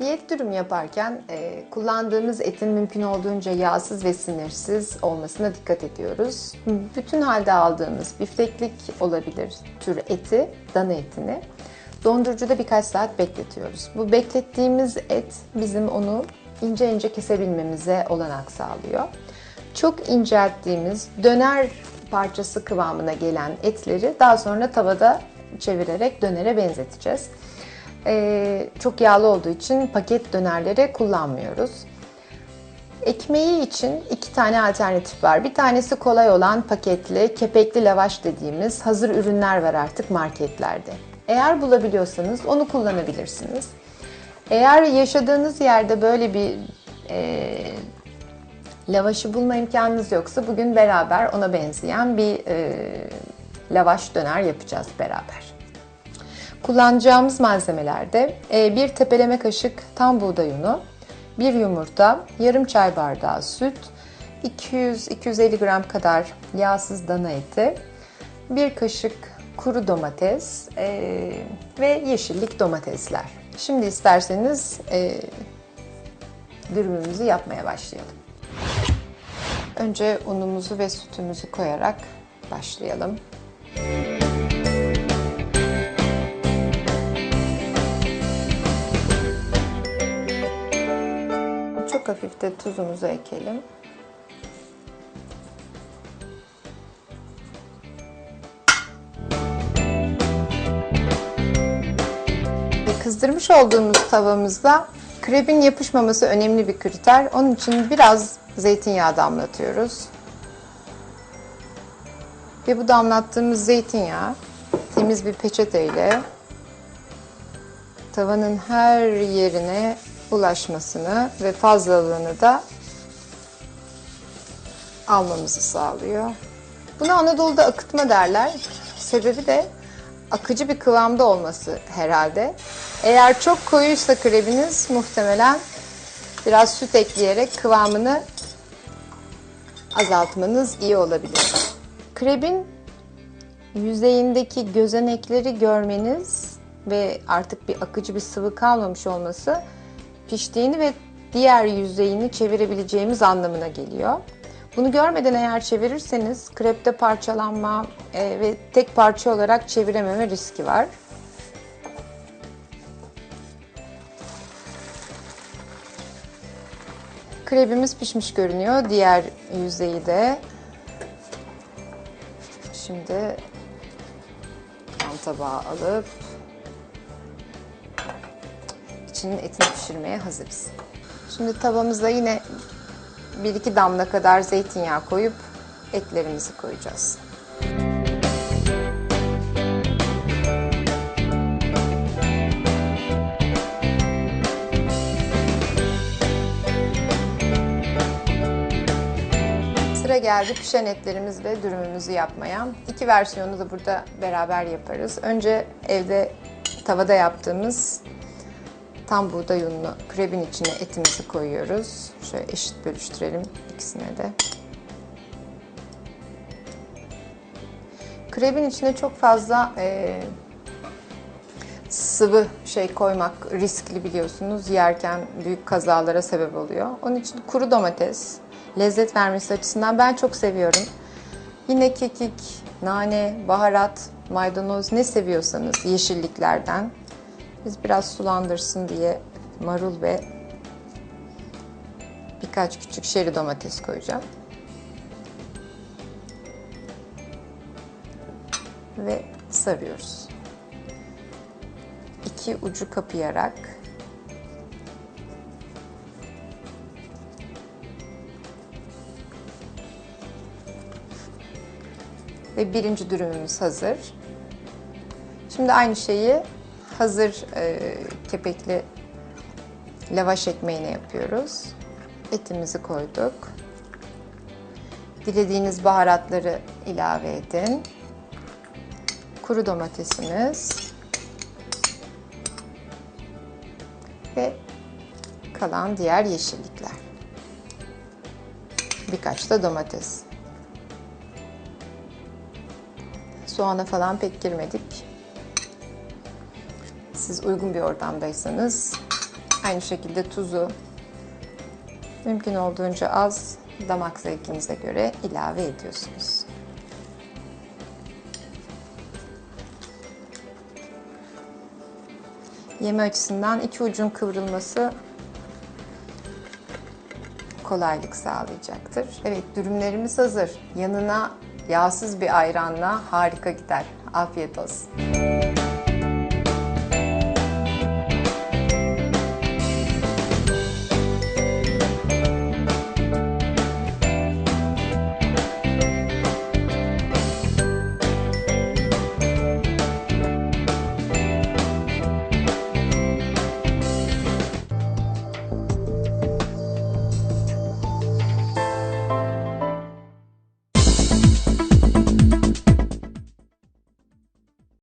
Diyet dürüm yaparken e, kullandığımız etin mümkün olduğunca yağsız ve sinirsiz olmasına dikkat ediyoruz. Bütün halde aldığımız bifteklik olabilir tür eti, dana etini dondurucuda birkaç saat bekletiyoruz. Bu beklettiğimiz et bizim onu ince ince kesebilmemize olanak sağlıyor. Çok incelttiğimiz döner parçası kıvamına gelen etleri daha sonra tavada çevirerek dönere benzeteceğiz. Ee, çok yağlı olduğu için paket dönerleri kullanmıyoruz. Ekmeği için iki tane alternatif var. Bir tanesi kolay olan paketli, kepekli lavaş dediğimiz hazır ürünler var artık marketlerde. Eğer bulabiliyorsanız onu kullanabilirsiniz. Eğer yaşadığınız yerde böyle bir e, lavaşı bulma imkanınız yoksa bugün beraber ona benzeyen bir e, lavaş döner yapacağız beraber. Kullanacağımız malzemelerde e, bir tepeleme kaşık tam buğday unu, bir yumurta, yarım çay bardağı süt, 200-250 gram kadar yağsız dana eti, bir kaşık kuru domates e, ve yeşillik domatesler. Şimdi isterseniz e, dürümümüzü yapmaya başlayalım. Önce unumuzu ve sütümüzü koyarak başlayalım. Çok hafif de tuzumuzu ekelim. Kızdırmış olduğumuz tavamızda krebin yapışmaması önemli bir kriter. Onun için biraz zeytinyağı damlatıyoruz. Ve bu damlattığımız zeytinyağı temiz bir peçeteyle tavanın her yerine ulaşmasını ve fazlalığını da almamızı sağlıyor. Buna Anadolu'da akıtma derler. Sebebi de akıcı bir kıvamda olması herhalde. Eğer çok koyuysa krebiniz muhtemelen biraz süt ekleyerek kıvamını azaltmanız iyi olabilir. Krebin yüzeyindeki gözenekleri görmeniz ve artık bir akıcı bir sıvı kalmamış olması piştiğini ve diğer yüzeyini çevirebileceğimiz anlamına geliyor. Bunu görmeden eğer çevirirseniz krepte parçalanma e, ve tek parça olarak çevirememe riski var. Krebimiz pişmiş görünüyor. Diğer yüzeyi de. Şimdi yan tabağa alıp içinin etini pişirmeye hazırız. Şimdi tavamıza yine bir iki damla kadar zeytinyağı koyup etlerimizi koyacağız. Sıra geldi pişen etlerimiz ve dürümümüzü yapmaya. İki versiyonu da burada beraber yaparız. Önce evde tavada yaptığımız tam buğday unlu krebin içine etimizi koyuyoruz. Şöyle eşit bölüştürelim ikisine de. Krebin içine çok fazla e, sıvı şey koymak riskli biliyorsunuz. Yerken büyük kazalara sebep oluyor. Onun için kuru domates lezzet vermesi açısından ben çok seviyorum. Yine kekik, nane, baharat, maydanoz ne seviyorsanız yeşilliklerden biz biraz sulandırsın diye marul ve birkaç küçük şeri domates koyacağım. Ve sarıyoruz. İki ucu kapayarak ve birinci dürümümüz hazır. Şimdi aynı şeyi hazır e, kepekli lavaş ekmeğine yapıyoruz. Etimizi koyduk. Dilediğiniz baharatları ilave edin. Kuru domatesimiz ve kalan diğer yeşillikler. Birkaç da domates. Soğana falan pek girmedik. Siz uygun bir ortamdaysanız Aynı şekilde tuzu mümkün olduğunca az damak zevkinize göre ilave ediyorsunuz. Yeme açısından iki ucun kıvrılması kolaylık sağlayacaktır. Evet dürümlerimiz hazır. Yanına yağsız bir ayranla harika gider. Afiyet olsun.